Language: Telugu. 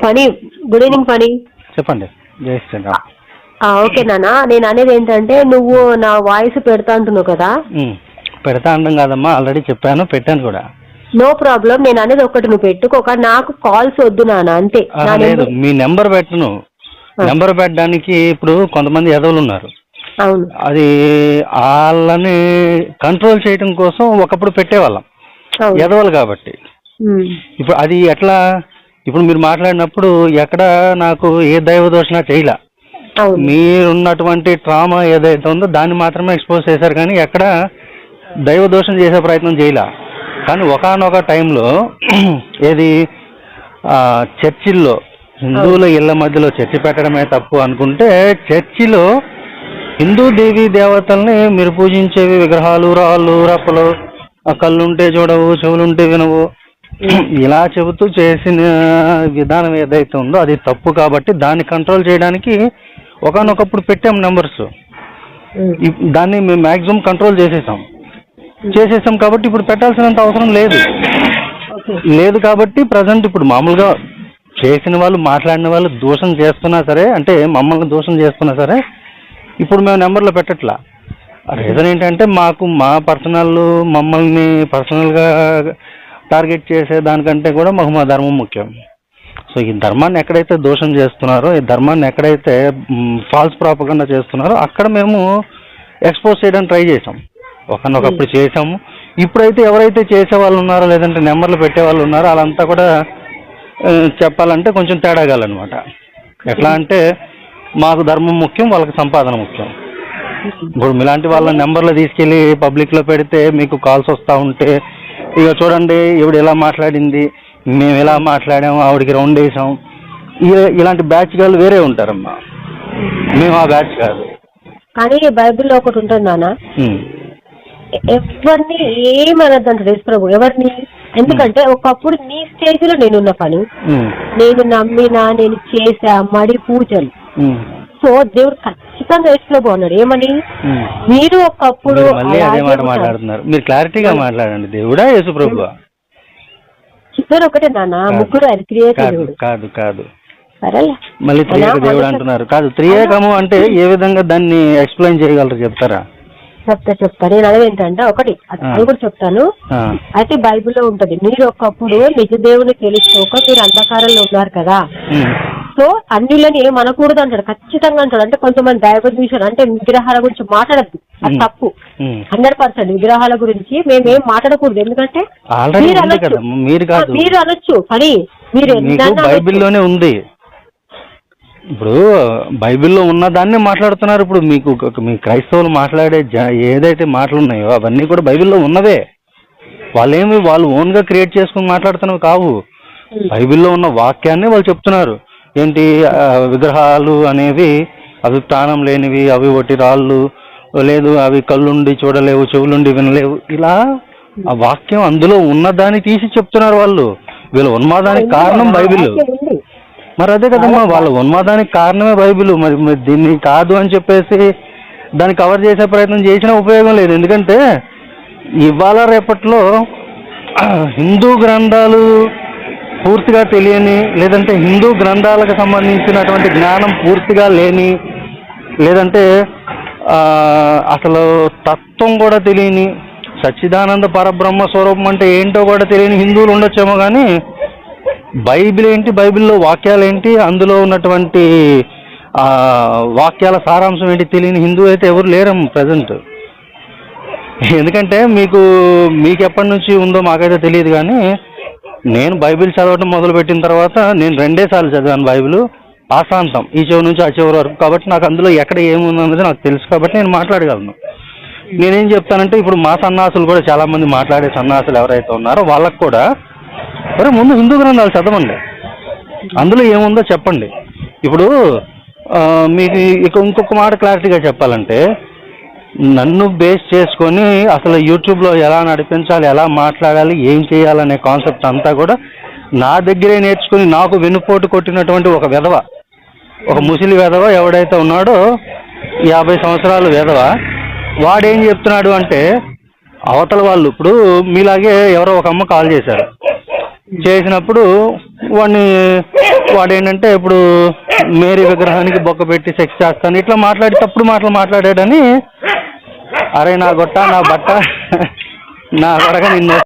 పని గుడ్ ఈవినింగ్ పని చెప్పండి. జై శ్రీరామ్. ఓకే నాన్న. నేను అనేది ఏంటంటే నువ్వు నా వాయిస్ పెడతా అంటున్నావు కదా? పెడతా అంటాం కాదమ్మా ఆల్రెడీ చెప్పాను పెట్టాను కూడా. నో ప్రాబ్లం నేను అనేది ఒకటి నువ్వు పెట్టుకోక నాకు కాల్స్ వద్దు నాన్న అంతే. లేదు మీ నెంబర్ పెట్టను. నెంబర్ పెట్టడానికి ఇప్పుడు కొంతమంది ఎదవలు ఉన్నారు. అది వాళ్ళని కంట్రోల్ చేయడం కోసం ఒకప్పుడు పెట్టేవాళ్ళం. ఎదవలు కాబట్టి. ఇప్పుడు అది ఎట్లా ఇప్పుడు మీరు మాట్లాడినప్పుడు ఎక్కడ నాకు ఏ దైవ దోషణ చేయలే. మీరున్నటువంటి ట్రామా ఏదైతే ఉందో దాన్ని మాత్రమే ఎక్స్పోజ్ చేశారు కానీ ఎక్కడ దైవ దోషం చేసే ప్రయత్నం చేయలే. కానీ ఒకనొక టైంలో ఏది ఆ, చర్చిల్లో హిందువుల ఇళ్ళ మధ్యలో చర్చి పెట్టడమే తప్పు అనుకుంటే చర్చిలో హిందూ దేవీ దేవతల్ని మీరు పూజించేవి విగ్రహాలు రాళ్ళు రప్పలు ఆ కళ్ళుంటే చూడవు చెవులుంటే వినవు. ఇలా చెబుతూ చేసిన విధానం ఏదైతే ఉందో అది తప్పు కాబట్టి దాన్ని కంట్రోల్ చేయడానికి ఒకనొకప్పుడు పెట్టాం నెంబర్స్. దాన్ని మేము మ్యాక్సిమం కంట్రోల్ చేసేసాం. చేసేసాం కాబట్టి ఇప్పుడు పెట్టాల్సినంత అవసరం లేదు. లేదు కాబట్టి ప్రజెంట్ ఇప్పుడు మామూలుగా చేసిన వాళ్ళు మాట్లాడిన వాళ్ళు దోషం చేస్తున్నా సరే అంటే మమ్మల్ని దోషం చేస్తున్నా సరే ఇప్పుడు మేము నెంబర్లో పెట్టట్లా. రీజన్ ఏంటంటే మాకు మా పర్సనల్ మమ్మల్ని పర్సనల్గా టార్గెట్ చేసే దానికంటే కూడా మాకు మా ధర్మం ముఖ్యం. సో ఈ ధర్మాన్ని ఎక్కడైతే దోషం చేస్తున్నారో ఈ ధర్మాన్ని ఎక్కడైతే ఫాల్స్ ప్రాపగండా చేస్తున్నారో అక్కడ మేము ఎక్స్పోజ్ చేయడానికి ట్రై చేసాం ఒకనొకప్పుడు చేసాము ఇప్పుడైతే ఎవరైతే చేసే వాళ్ళు ఉన్నారో లేదంటే నెంబర్లు పెట్టే వాళ్ళు ఉన్నారో వాళ్ళంతా కూడా చెప్పాలంటే కొంచెం తేడాగాలన్నమాట. ఎట్లా అంటే మాకు ధర్మం ముఖ్యం వాళ్ళకి సంపాదన ముఖ్యం. ఇప్పుడు మీలాంటి వాళ్ళ నెంబర్లు తీసుకెళ్ళి పబ్లిక్లో పెడితే మీకు కాల్స్ వస్తూ ఉంటే ఇక చూడండి ఈవిడ ఎలా మాట్లాడింది మేము ఎలా మాట్లాడాము ఆవిడకి రౌండ్ వేసాం. ఇలాంటి బ్యాచ్ గాళ్ళు వేరే ఉంటారమ్మా. మేము ఆ బ్యాచ్ కాదు. కానీ బైబిల్లో ఒకటి ఉంటుంది నాన్న. ఎవరిని ఏమనద్దు అంటాడు యేసు ప్రభు? ఎవరిని? ఎందుకంటే ఒకప్పుడు నీ స్టేజ్లో నేనున్న పని. నేను నమ్మిన నేను చేసా మడి పూజలు. సో దేవుడు ఖచ్చితంగా యేసు ప్రభు అన్నాడు ఏమని? ఉమ్. మీరు ఒకప్పుడు మళ్ళీ అదే మాట. మాట్లాడుతున్నారు. మీరు క్లారిటీగా మాట్లాడండి. దేవుడా యేసు ప్రభువా ఇద్దరు ఒకటే నాన్న. ముగ్గురు ఆయన క్రియేటర్ కాదు కాదు మళ్ళీ త్రియేక దేవుడు అంటున్నారు. కాదు త్రియేకము అంటే ఏ విధంగా దాన్ని ఎక్స్ప్లెయిన్ చేయగలరు చెప్తారా? చెప్తా చెప్తా. నేను అనేది ఏంటంటే ఒకటి అది. అది కూడా చెప్తాను. అయితే బైబిల్లో ఉంటది మీరు ఒకప్పుడు నిజ దేవుని తెలుసుకోక మీరు అంధకారంలో ఉన్నారు కదా. సో అన్నిలని ఏం అనకూడదు అంటాడు. ఖచ్చితంగా అంటాడు. అంటే కొంతమంది దైవ దూషణ అంటే విగ్రహాల గురించి మాట్లాడద్దు. అది. తప్పు. హండ్రెడ్ పర్సెంట్ విగ్రహాల గురించి మేమేం మాట్లాడకూడదు. ఎందుకంటే మీరు అనొచ్చు. మీరు అనొచ్చు. కానీ మీరు. బైబిల్లోనే ఉంది. ఇప్పుడు బైబిల్లో ఉన్న దాన్నే మాట్లాడుతున్నారు. ఇప్పుడు మీకు మీ క్రైస్తవులు మాట్లాడే ఏదైతే మాటలు ఉన్నాయో అవన్నీ కూడా బైబిల్లో ఉన్నవే. వాళ్ళేమి వాళ్ళు ఓన్గా క్రియేట్ చేసుకుని మాట్లాడుతున్నవి కావు. బైబిల్లో ఉన్న వాక్యాన్ని వాళ్ళు చెప్తున్నారు. ఏంటి విగ్రహాలు అనేవి అవి ప్రాణం లేనివి అవి ఒకటి రాళ్ళు లేదు అవి కళ్ళుండి చూడలేవు చెవులుండి వినలేవు. ఇలా ఆ వాక్యం అందులో ఉన్నదాన్ని తీసి చెప్తున్నారు వాళ్ళు. వీళ్ళ ఉన్మాదానికి కారణం బైబిల్. మరి అదే కదమ్మా వాళ్ళ ఉన్మాదానికి కారణమే బైబిల్. మరి దీన్ని కాదు అని చెప్పేసి దాన్ని కవర్ చేసే ప్రయత్నం చేసినా ఉపయోగం లేదు. ఎందుకంటే ఇవాళ రేపట్లో హిందూ గ్రంథాలు పూర్తిగా తెలియని లేదంటే హిందూ గ్రంథాలకు సంబంధించినటువంటి జ్ఞానం పూర్తిగా లేని లేదంటే అసలు తత్వం కూడా తెలియని సచ్చిదానంద పరబ్రహ్మ స్వరూపం అంటే ఏంటో కూడా తెలియని హిందువులు ఉండొచ్చేమో కానీ బైబిల్ ఏంటి బైబిల్లో వాక్యాలు ఏంటి అందులో ఉన్నటువంటి వాక్యాల సారాంశం ఏంటి తెలియని హిందూ అయితే ఎవరు లేరమ్మ ప్రజెంట్. ఎందుకంటే మీకు మీకు ఎప్పటి నుంచి ఉందో మాకైతే తెలియదు కానీ నేను బైబిల్ చదవటం మొదలుపెట్టిన తర్వాత నేను రెండే సార్లు చదివాను బైబిల్. ఆశాంతం ఈ చెవి నుంచి ఆ చివరి వరకు. కాబట్టి నాకు అందులో ఎక్కడ ఏముందన్నది నాకు తెలుసు కాబట్టి నేను మాట్లాడగలను. నేనేం చెప్తానంటే ఇప్పుడు మా సన్నాసులు కూడా చాలా మంది మాట్లాడే సన్నాసులు ఎవరైతే ఉన్నారో వాళ్ళకు కూడా మరి ముందు హిందూ గ్రంథాలు చదవండి. అందులో ఏముందో చెప్పండి. ఇప్పుడు మీకు ఇక ఇంకొక మాట క్లారిటీగా చెప్పాలంటే నన్ను బేస్ చేసుకొని అసలు యూట్యూబ్లో ఎలా నడిపించాలి ఎలా మాట్లాడాలి ఏం చేయాలనే కాన్సెప్ట్ అంతా కూడా నా దగ్గరే నేర్చుకుని నాకు వెనుపోటు కొట్టినటువంటి ఒక విధవ ఒక ముసిలి విధవ ఎవడైతే ఉన్నాడో యాభై సంవత్సరాలు విధవ వాడేం చెప్తున్నాడు అంటే అవతల వాళ్ళు ఇప్పుడు మీలాగే ఎవరో ఒక అమ్మ కాల్ చేశారు. చేసినప్పుడు వాడిని వాడేంటంటే ఇప్పుడు మేరీ విగ్రహానికి బొక్క పెట్టి సెక్స్ చేస్తాను ఇట్లా మాట్లాడి తప్పుడు మాటలు మాట్లాడాడని అరే నా గొట్ట నా బట్ట నా కొడక నిన్ను